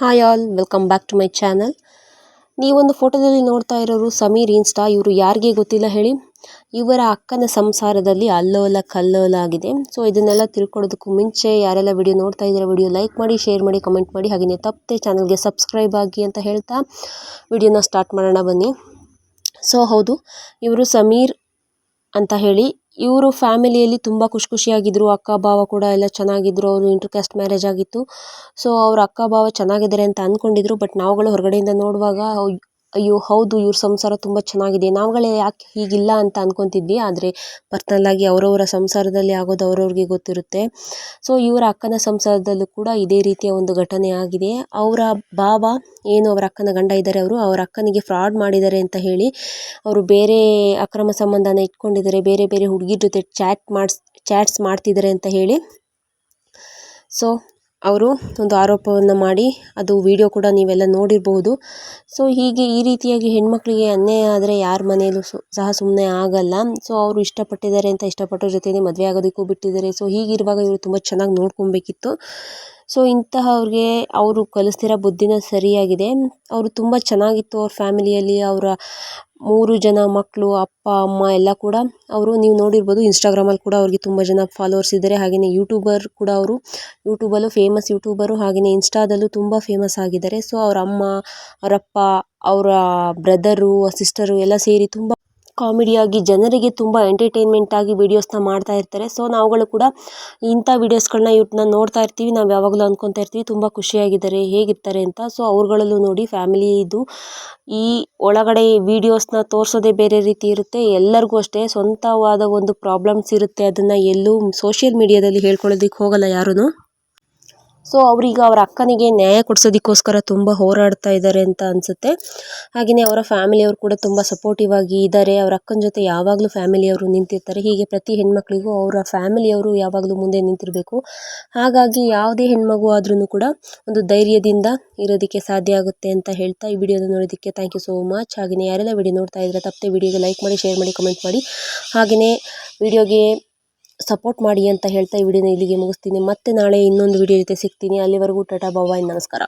Hi all welcome back to my channel ನೀವೊಂದು ಫೋಟೋದಲ್ಲಿ ನೋಡ್ತಾ ಇರೋರು ಸಮೀರ್ ಇನ್ಸ್ಟಾ ಇವರು ಯಾರಿಗೆ ಗೊತ್ತಿಲ್ಲ ಹೇಳಿ. ಇವರ ಅಕ್ಕನ ಸಂಸಾರದಲ್ಲಿ ಅಲ್ಲೋಲ ಕಲ್ಲೋಲ ಆಗಿದೆ. ಸೊ ಇದನ್ನೆಲ್ಲ ತಿಳ್ಕೊಳ್ಳೋದಕ್ಕೂ ಮುಂಚೆ ಯಾರೆಲ್ಲ ವಿಡಿಯೋ ನೋಡ್ತಾ ಇದ್ದಾರೆ ವಿಡಿಯೋ ಲೈಕ್ ಮಾಡಿ ಶೇರ್ ಮಾಡಿ ಕಮೆಂಟ್ ಮಾಡಿ, ಹಾಗೆಯೇ ತಪ್ಪದೆ ಚಾನಲ್ಗೆ ಸಬ್ಸ್ಕ್ರೈಬ್ ಆಗಿ ಅಂತ ಹೇಳ್ತಾ ವಿಡಿಯೋನ ಸ್ಟಾರ್ಟ್ ಮಾಡೋಣ ಬನ್ನಿ. ಸೊ ಹೌದು, ಇವರು ಸಮೀರ್ ಅಂತ ಹೇಳಿ ಇವರು ಫ್ಯಾಮಿಲಿಯಲ್ಲಿ ತುಂಬ ಖುಷಿ ಖುಷಿಯಾಗಿದ್ದರು ಅಕ್ಕ ಭಾವ ಕೂಡ ಎಲ್ಲ ಚೆನ್ನಾಗಿದ್ರು. ಅವರು ಇಂಟರ್ ಮ್ಯಾರೇಜ್ ಆಗಿತ್ತು. ಸೊ ಅವ್ರ ಅಕ್ಕ ಭಾವ ಚೆನ್ನಾಗಿದ್ದಾರೆ ಅಂತ ಅಂದ್ಕೊಂಡಿದ್ರು ಬಟ್ ನಾವುಗಳು ಹೊರಗಡೆಯಿಂದ ನೋಡುವಾಗ ಅಯ್ಯೋ, ಹೌದು, ಇವ್ರ ಸಂಸಾರ ತುಂಬ ಚೆನ್ನಾಗಿದೆ. ನಾವುಗಳೇ ಯಾಕೆ ಹೀಗಿಲ್ಲ ಅಂತ ಅಂದ್ಕೊತಿದ್ವಿ ಆದರೆ ಪರ್ಸನಲ್ ಆಗಿ ಅವರವರ ಸಂಸಾರದಲ್ಲಿ ಆಗೋದು ಅವ್ರವ್ರಿಗೆ ಗೊತ್ತಿರುತ್ತೆ. ಸೊ, ಇವರ ಅಕ್ಕನ ಸಂಸಾರದಲ್ಲೂ ಕೂಡ ಇದೇ ರೀತಿಯ ಒಂದು ಘಟನೆ ಆಗಿದೆ. ಅವರ ಭಾವ ಏನು, ಅವರ ಅಕ್ಕನ ಗಂಡ ಇದ್ದಾರೆ ಅವರು, ಅವರ ಅಕ್ಕನಿಗೆ ಫ್ರಾಡ್ ಮಾಡಿದ್ದಾರೆ ಅಂತ ಹೇಳಿ ಅವರು ಬೇರೆ ಅಕ್ರಮ ಸಂಬಂಧನ ಇಟ್ಕೊಂಡಿದ್ದಾರೆ. ಬೇರೆ ಬೇರೆ ಹುಡುಗಿ ಜೊತೆ ಚಾಟ್ ಮಾಡಿಸ್, ಚಾಟ್ಸ್ ಮಾಡ್ತಿದ್ದಾರೆ ಅಂತ ಹೇಳಿ. ಸೊ ಅವರು ಒಂದು ಆರೋಪವನ್ನು ಮಾಡಿ ಅದು ವಿಡಿಯೋ ಕೂಡ ನೀವೆಲ್ಲ ನೋಡಿರಬಹುದು ಸೊ, ಹೀಗೆ ಈ ರೀತಿಯಾಗಿ ಹೆಣ್ಮಕ್ಳಿಗೆ ಅನ್ಯಾಯ ಆದರೆ ಯಾರ ಮನೆಯಲ್ಲೂ ಸಹ ಸುಮ್ಮನೆ ಆಗಲ್ಲ. ಸೊ, ಅವರು ಇಷ್ಟಪಟ್ಟಿದ್ದಾರೆ ಅಂತ ಇಷ್ಟಪಟ್ಟವ್ರ ಜೊತೆನೇ ಮದುವೆ ಆಗೋದಕ್ಕೂ ಬಿಟ್ಟಿದ್ದಾರೆ. ಸೊ, ಹೀಗಿರುವಾಗ ಇವರು ತುಂಬ ಚೆನ್ನಾಗಿ ನೋಡ್ಕೊಬೇಕಿತ್ತು ಸೊ ಇಂತಹವ್ರಿಗೆ ಅವರು ಕಲಿಸ್ತಿರೋ ಬುದ್ಧಿನ ಸರಿಯಾಗಿದೆ. ಅವರು ತುಂಬ ಚೆನ್ನಾಗಿತ್ತು ಅವ್ರ ಫ್ಯಾಮಿಲಿಯಲ್ಲಿ. ಅವರ ಮೂರು ಜನ ಮಕ್ಕಳು ಅಪ್ಪ, ಅಮ್ಮ ಎಲ್ಲ ಕೂಡ ಅವರು ನೀವು ನೋಡಿರ್ಬೋದು ಇನ್ಸ್ಟಾಗ್ರಾಮಲ್ಲಿ ಕೂಡ ಅವ್ರಿಗೆ ತುಂಬ ಜನ ಫಾಲೋವರ್ಸ್ ಇದ್ದಾರೆ ಹಾಗೆಯೇ ಯೂಟ್ಯೂಬರ್ ಕೂಡ ಅವರು. ಯೂಟ್ಯೂಬಲ್ಲೂ ಫೇಮಸ್ ಯೂಟ್ಯೂಬರು ಹಾಗೆಯೇ ಇನ್ಸ್ಟಾದಲ್ಲೂ ತುಂಬ ಫೇಮಸ್ ಆಗಿದ್ದಾರೆ. ಸೊ ಅವ್ರ ಅಮ್ಮ ಅವರಪ್ಪ ಅವರ ಬ್ರದರು ಸಿಸ್ಟರು ಎಲ್ಲ ಸೇರಿ ತುಂಬ ಕಾಮಿಡಿಯಾಗಿ ಜನರಿಗೆ ತುಂಬ ಎಂಟರ್ಟೈನ್ಮೆಂಟಾಗಿ ವಿಡಿಯೋಸ್ನ ಮಾಡ್ತಾ ಇರ್ತಾರೆ. ಸೊ ನಾವುಗಳು ಕೂಡ ಇಂಥ ವೀಡಿಯೋಸ್ಗಳನ್ನ ಇವ್ರನ್ನ ನೋಡ್ತಾ ಇರ್ತೀವಿ. ನಾವು ಯಾವಾಗಲೂ ಅಂದ್ಕೊತಾ ಇರ್ತೀವಿ, ತುಂಬ ಖುಷಿಯಾಗಿದ್ದಾರೆ, ಹೇಗಿರ್ತಾರೆ ಅಂತ. ಸೊ ಅವ್ರುಗಳಲ್ಲೂ ನೋಡಿ ಫ್ಯಾಮಿಲಿ ಇದು. ಈ ಒಳಗಡೆ ವೀಡಿಯೋಸ್ನ ತೋರಿಸೋದೇ ಬೇರೆ ರೀತಿ ಇರುತ್ತೆ. ಎಲ್ಲರಿಗೂ ಅಷ್ಟೇ ಸ್ವಂತವಾದ ಒಂದು ಪ್ರಾಬ್ಲಮ್ಸ್ ಇರುತ್ತೆ. ಅದನ್ನು ಎಲ್ಲೂ ಸೋಷಿಯಲ್ ಮೀಡಿಯಾದಲ್ಲಿ ಹೇಳ್ಕೊಳ್ಳೋದಕ್ಕೆ ಹೋಗಲ್ಲ ಯಾರೂ ಸೊ ಅವ್ರೀಗ ಅವ್ರ ಅಕ್ಕನಿಗೆ ನ್ಯಾಯ ಕೊಡ್ಸೋದಕ್ಕೋಸ್ಕರ ತುಂಬ ಹೋರಾಡ್ತಾ ಇದ್ದಾರೆ ಅಂತ ಅನಿಸುತ್ತೆ. ಹಾಗೆಯೇ ಅವರ ಫ್ಯಾಮಿಲಿಯವರು ಕೂಡ ತುಂಬ ಸಪೋರ್ಟಿವ್ ಆಗಿ ಇದ್ದಾರೆ ಅವ್ರ ಅಕ್ಕನ ಜೊತೆ ಯಾವಾಗಲೂ ಫ್ಯಾಮಿಲಿಯವರು ನಿಂತಿರ್ತಾರೆ. ಹೀಗೆ ಪ್ರತಿ ಹೆಣ್ಮಕ್ಳಿಗೂ ಅವರ ಫ್ಯಾಮಿಲಿಯವರು ಯಾವಾಗಲೂ ಮುಂದೆ ನಿಂತಿರಬೇಕು. ಹಾಗಾಗಿ ಯಾವುದೇ ಹೆಣ್ಮಗು ಆದ್ರೂ ಕೂಡ ಒಂದು ಧೈರ್ಯದಿಂದ ಇರೋದಕ್ಕೆ ಸಾಧ್ಯ ಆಗುತ್ತೆ ಅಂತ ಹೇಳ್ತಾ ಈ ವಿಡಿಯೋನ ನೋಡೋದಕ್ಕೆ ಥ್ಯಾಂಕ್ ಯು ಸೋ ಮಚ್ ಹಾಗೆಯೇ ಯಾರೆಲ್ಲ ವಿಡಿಯೋ ನೋಡ್ತಾ ಇದ್ದಾರೆ ತಪ್ಪದೆ ವಿಡಿಯೋಗೆ ಲೈಕ್ ಮಾಡಿ ಶೇರ್ ಮಾಡಿ ಕಮೆಂಟ್ ಮಾಡಿ. ಹಾಗೆಯೇ ವಿಡಿಯೋಗೆ ಸಪೋರ್ಟ್ ಮಾಡಿ ಅಂತ ಹೇಳ್ತಾ ಈ ವಿಡಿಯೋನ ಇಲ್ಲಿಗೆ ಮುಗಿಸ್ತೀನಿ. ಮತ್ತೆ ನಾಳೆ ಇನ್ನೊಂದು ವಿಡಿಯೋ ಜೊತೆ ಸಿಗ್ತೀನಿ. ಅಲ್ಲಿವರೆಗೂ ಟಾಟಾ ಬಾಯ್ ನಮಸ್ಕಾರ.